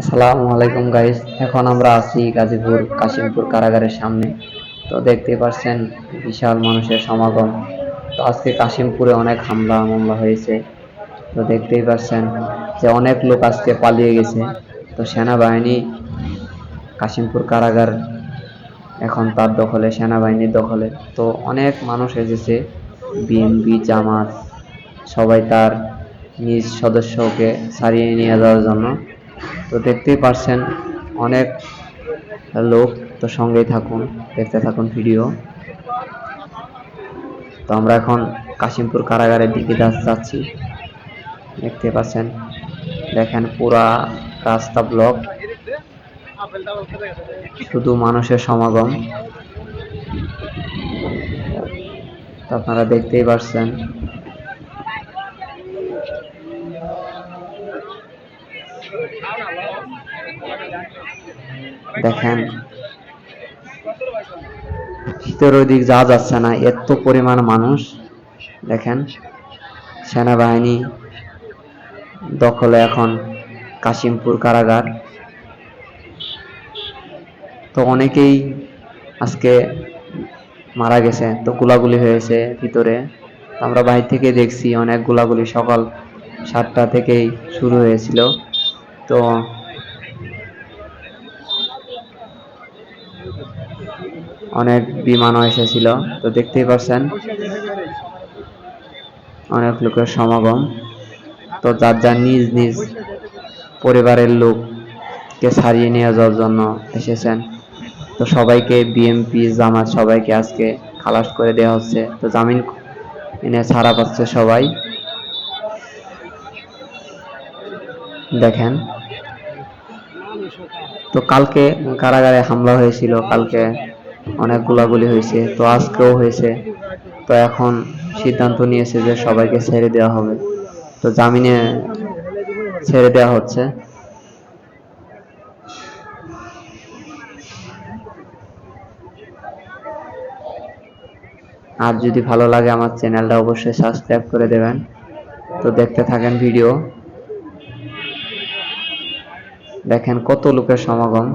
আসসালামু আলাইকুম গাইস এখন আমরা আছি গাজীপুর, কাশিমপুর কারাগারের সামনে। তো দেখতেই পাচ্ছেন, বিশাল মানুষের সমাগম। তো আজকে কাশিমপুরে অনেক হামলা, মামলা হয়েছে। তো দেখতেই পাচ্ছেন যে অনেক লোক আজকে পালিয়ে গেছে। তো সেনাবাহিনী, কাশিমপুর কারাগার এখন তার দখলে, সেনাবাহিনীর দখলে। তো অনেক মানুষ এসেছে, বিএনপি, জামাত, সবাই তার নিজ সদস্যকে ছাড়িয়ে নিয়ে যাওয়ার জন্য। তো দেখতেই পারছেন, অনেক লোক তো সঙ্গেই থাকুন, দেখতে থাকুন ভিডিও। তো আমরা এখন কাশিমপুর কারাগারের দিকে যাচ্ছি, দেখতে পাচ্ছেন, দেখেন পুরা রাস্তা ব্লক। শুধু মানুষের সমাগম। আপনারা দেখতেই পারছেন দেখেন, ভিতর দিক যাওয়া যাচ্ছে না, এত পরিমাণ মানুষ। দেখেন, সেনাবাহিনী দখলে এখন কাশিমপুর কারাগার। তো অনেকেই আজকে মারা গেছে, তো গোলাগুলি হয়েছে ভিতরে। আমরা বাইরে থেকে দেখছি, অনেক গোলাগুলি সকাল সাতটা থেকেই শুরু হয়েছিল। তো অনেক বিমানও এসেছিল, তো দেখতেই পাচ্ছেন অনেক লোকের সমাগম। তো যার যার নিজ নিজ পরিবারের লোককে ছাড়িয়ে নিয়ে যাওয়ার জন্য এসেছেন। তো সবাইকে বিএমপি জামাত সবাইকে আজকে খালাস করে দেওয়া হচ্ছে। তো জামিন এনে ছাড়া পাচ্ছে সবাই। দেখেন। তো কালকে কারাগারে হামলা হয়েছিল, কালকে অনেক গোলাগুলি হয়েছে, তো আজকেও হয়েছে। তো এখন সিদ্ধান্ত নিয়েছে যে সবাইকে ছেড়ে দেওয়া হবে। তো জামিনে ছেড়ে দেওয়া হচ্ছে। আর যদি ভালো লাগে আমার চ্যানেলটা অবশ্যই সাবস্ক্রাইব করে দেবেন। তো দেখতে থাকেন ভিডিও। দেখেন কত লোকের সমাগম।